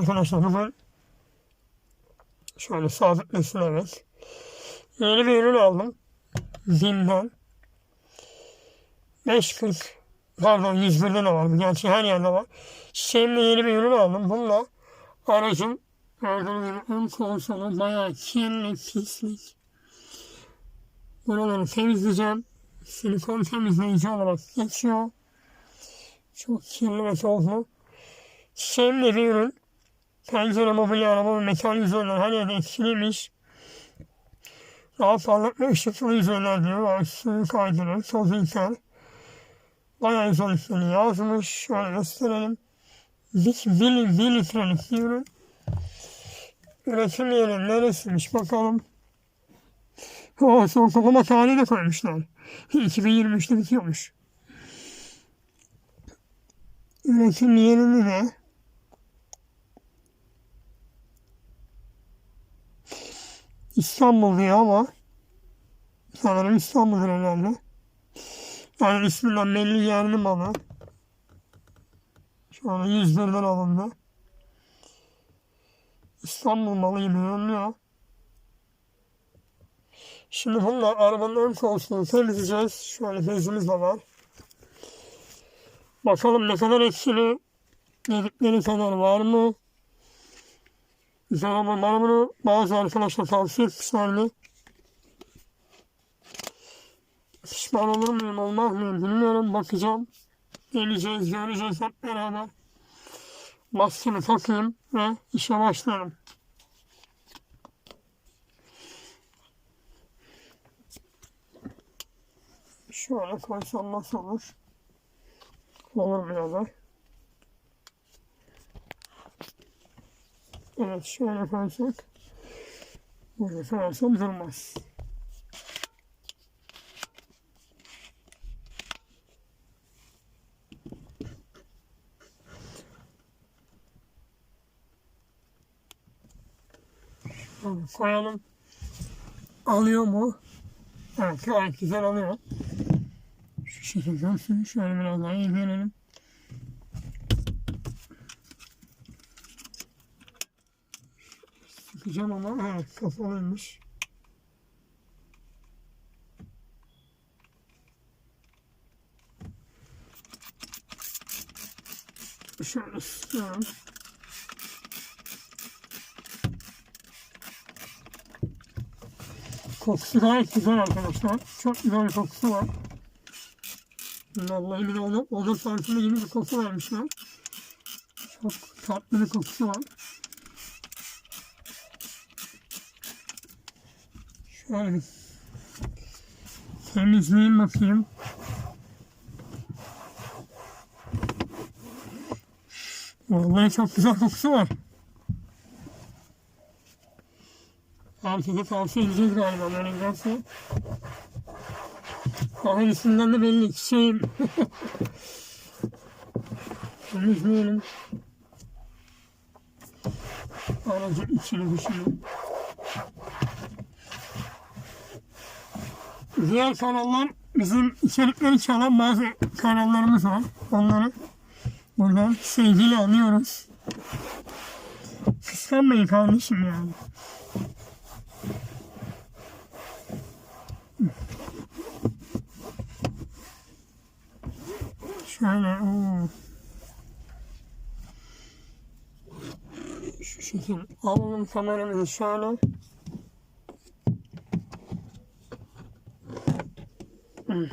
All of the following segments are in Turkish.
bugün şöyle sabitlesin evet. Yeni bir ürün aldım. Zim'den. 5.40 pardon 101'de de var. Gerçi her yerde var. Çiçeğimle yeni bir ürün aldım. Bununla aracım gördüğünüz gibi ön konsolu bayağı kirli, pislik. Buraları temizleyeceğim. Silikon temizleyici olarak geçiyor. Çok kirli ve tozlu. Çiçeğimle bir ürün. Pencere, mobilya, araba ve metal yüzeyler her yerde etkiliymiş. Daha ve ışıklı yüzeyler diyor. Suyu kaydırır, tozu iter. Bayağı üstünü yazmış. Şöyle gösterelim. Bir, bir, bir litrelik bir ürün. Üretim yeri neresiymiş bakalım. O son kokuma tarihi de koymuşlar. 2023'te bitiyormuş. Üretim yerini de İstanbul diyor ama sanırım İstanbul'dur herhalde. Yani isminden belli yerli malı. Şu an 101'den alındı. İstanbul malı gibi görünüyor. Şimdi bununla arabanın ön koltuğunu temizleyeceğiz. Şöyle bezimiz de var. Bakalım ne kadar etkili, dedikleri kadar var mı? Ama bana bunu bazı arkadaşlar tavsiye etmişlerdi. Pişman olur muyum olmaz mıyım bilmiyorum bakacağım. Geleceğiz göreceğiz hep beraber. Maskemi takayım ve işe başlarım. Şöyle koysam nasıl olur? Olur mu ya Evet şöyle koysak. Burada koyarsam durmaz. Şöyle koyalım. Alıyor mu? Evet gayet güzel alıyor. Şu şekilde. Şöyle biraz daha ilgilenelim. Sıkacağım ama evet kapalıymış. Şöyle sıkıyorum. Kokusu gayet güzel arkadaşlar. Çok güzel bir kokusu var. Vallahi bir onu, onun parfümü gibi bir koku vermişler. Çok tatlı bir kokusu var. Şöyle bir temizleyeyim bakayım. Vallahi çok güzel kokusu var. Herkese tavsiye edeceğiz galiba böyle giderse. Kahve üstünden de belli çiçeğim. Temizleyelim. Aracın içini dışını. Diğer kanallar bizim içerikleri çalan bazı kanallarımız var. Onları buradan sevgiyle anıyoruz. Kıskanmayın kardeşim yani. Şöyle oo. Şu şekil alalım kameramızı şöyle. Hmm.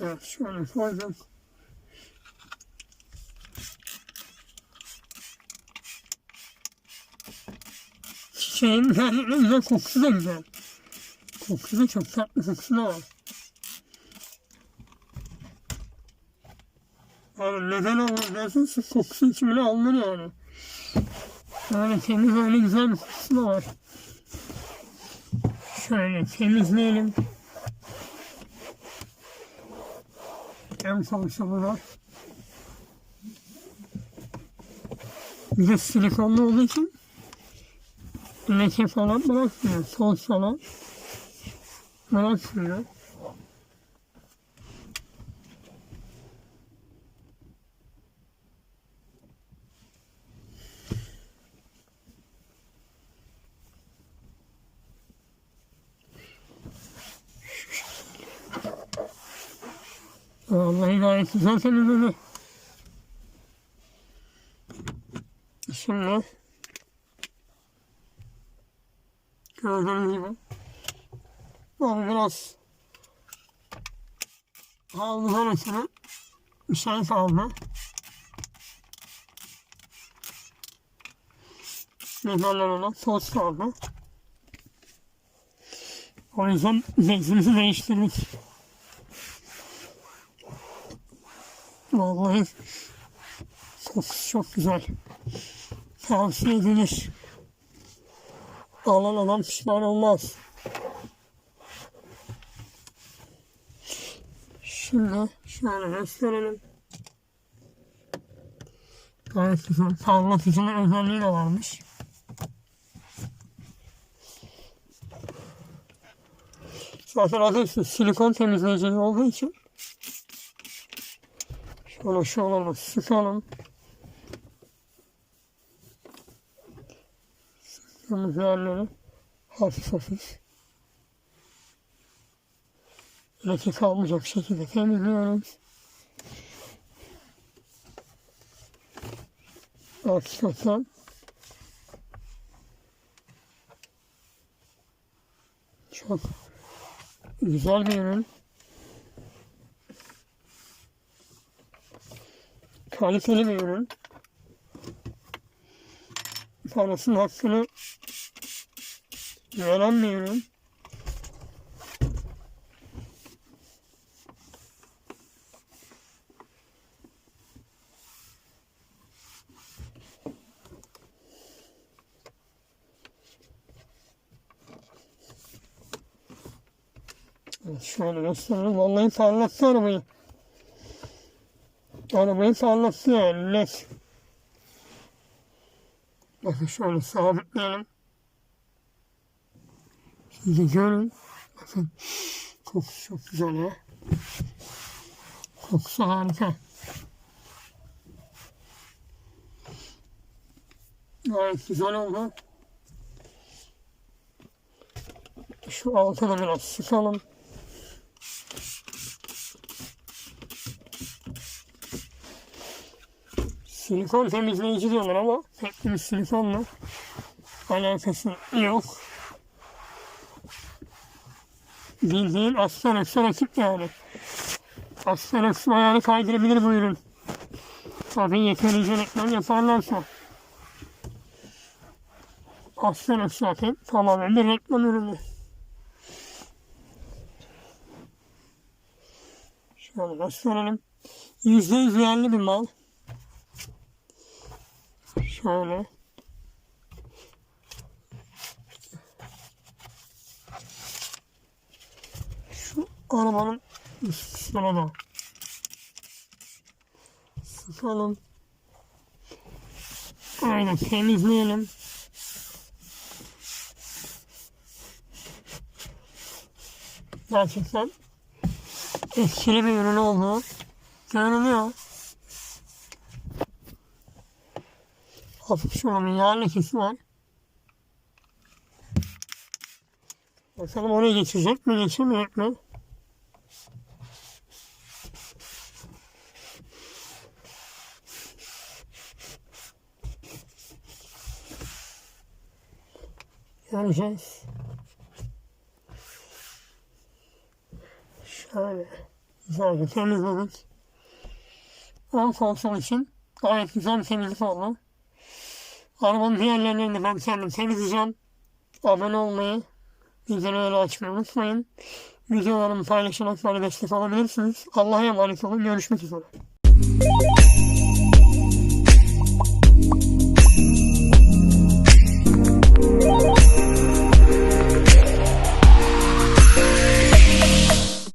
Evet şöyle koydum. Çiçeğin gerçekten güzel kokusu da güzel. Kokusu da çok tatlı kokusu da var. Yani neden olur dersin su kokusu için alınır yani. Yani temiz öyle güzel bir kokusu da var. Şöyle temizleyelim. En konuşumu var. Bir de silikonlu olduğu için leke falan bırakmıyor. Toz falan bırakmıyor. Vallahi gayet güzel temizledi. Şimdi gördüğünüz gibi böyle biraz havludan ötürü bir şey kaldı. Ona? Toz kaldı. O yüzden bezimizi değiştirdik. Vallahi kokusu çok güzel. Tavsiye edilir. Alan adam pişman olmaz. Şimdi şöyle gösterelim. Gayet güzel. Parlatıcının özelliği de varmış. Zaten adı silikon temizleyici olduğu için şöyle şöyle sıkalım. Sıktığımız yerleri hafif hafif leke kalmayacak şekilde temizliyoruz. Hakikaten çok güzel bir ürün. Kaliteli bir ürün. Parasının hakkını veren bir ürün. Şöyle gösterelim. Vallahi parlattı arabayı. Arabayı parlattı yani net. Bakın şöyle sabitleyelim. Siz görün. Bakın kokusu çok güzel ya. Kokusu harika. Gayet güzel oldu. Şu altına biraz sıkalım. Silikon temizleyici diyorlar ama pek bir silikonla alakası yok. Bildiğin aslan aslan rakip yani. Aslan aslan ayağını kaydırabilir bu ürün. Tabii yeterince reklam yaparlarsa. Aslan aslan tamamen bir reklam ürünü. Şöyle gösterelim. Yüzde yüz yerli bir mal. Şöyle. Şu arabanın üst kısmına da sıkalım. Aynen temizleyelim. Gerçekten etkili bir ürün olduğu görünüyor. Hafif şuranın yağ lekesi var. Bakalım oraya geçecek mi geçemeyecek mi? Göreceğiz. Şöyle güzelce temizledik. Ön konsol için gayet güzel bir temizlik oldu. Arabanın diğerlerini ben kendim temizleyeceğim. Abone olmayı, videoları açmayı unutmayın. Videolarımı paylaşarak bana destek olabilirsiniz. Allah'a emanet olun. Görüşmek üzere.